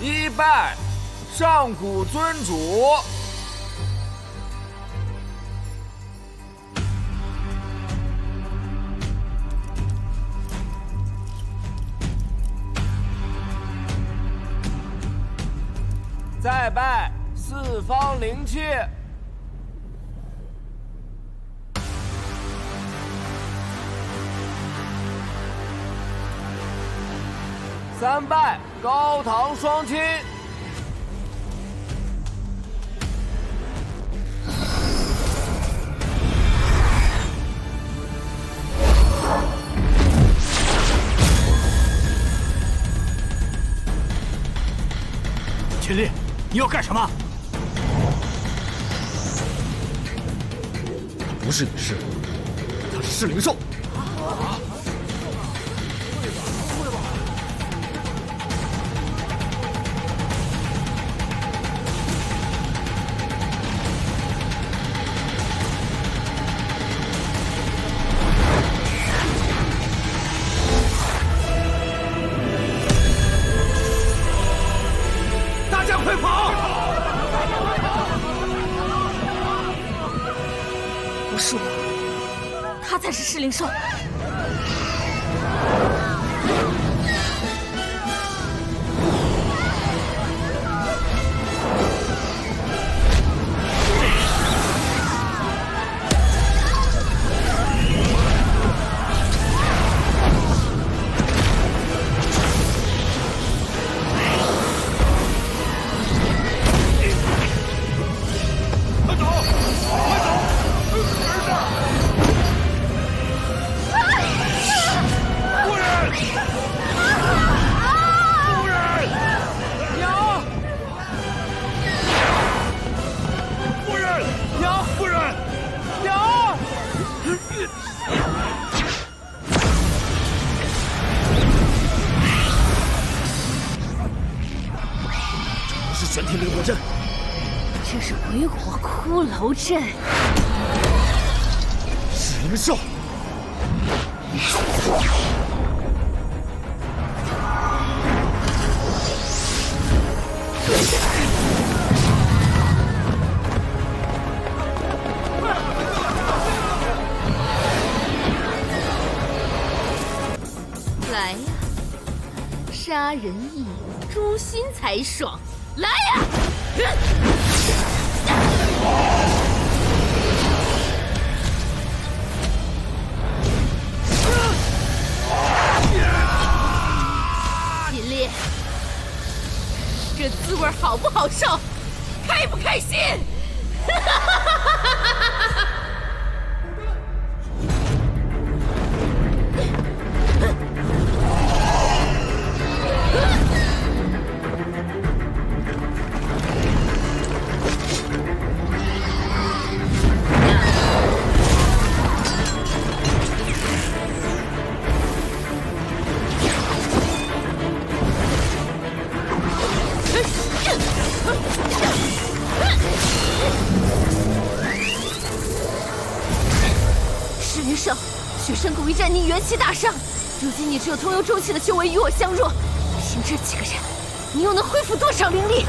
一拜上古尊主。再拜四方灵气。三拜高堂双亲。秦烈，你要干什么？不是女尸，他是噬灵兽。大是噬灵兽。阵，这是鬼火骷髅阵。噬灵兽。来呀，杀人易，诛心才爽。来呀！金烈，这滋味好不好受？开不开心？哈哈哈哈灵兽，雪山谷一战你元气大伤，如今你只有通幽中气的修为与我相若，凭这几个人，你又能恢复多少灵力？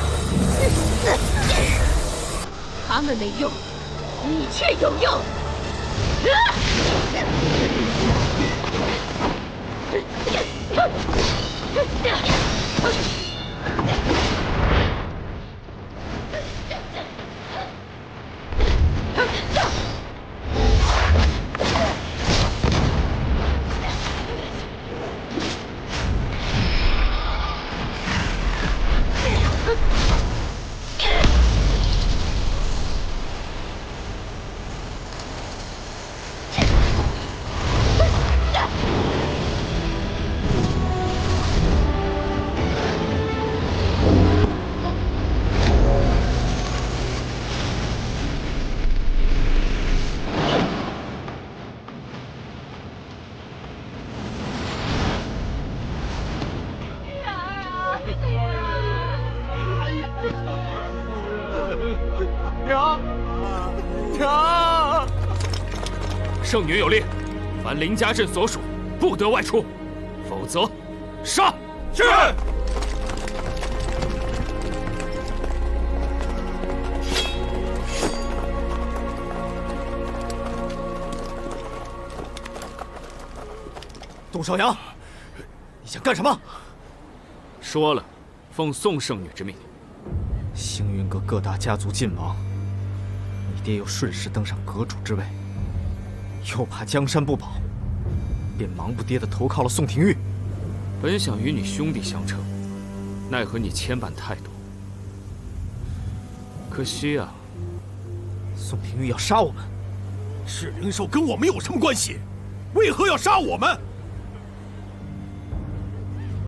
他们没用，你却有用！娘，娘！圣女有令，凡林家镇所属，不得外出，否则，杀！是。杜少阳，你想干什么？说了，奉宋圣女之命，星云阁各大家族尽亡。爹又顺势登上阁主之位，又怕江山不保，便忙不迭地投靠了宋廷玉。本想与你兄弟相称，奈何你牵绊太多。可惜啊，宋廷玉要杀我们，是灵兽跟我们有什么关系？为何要杀我们？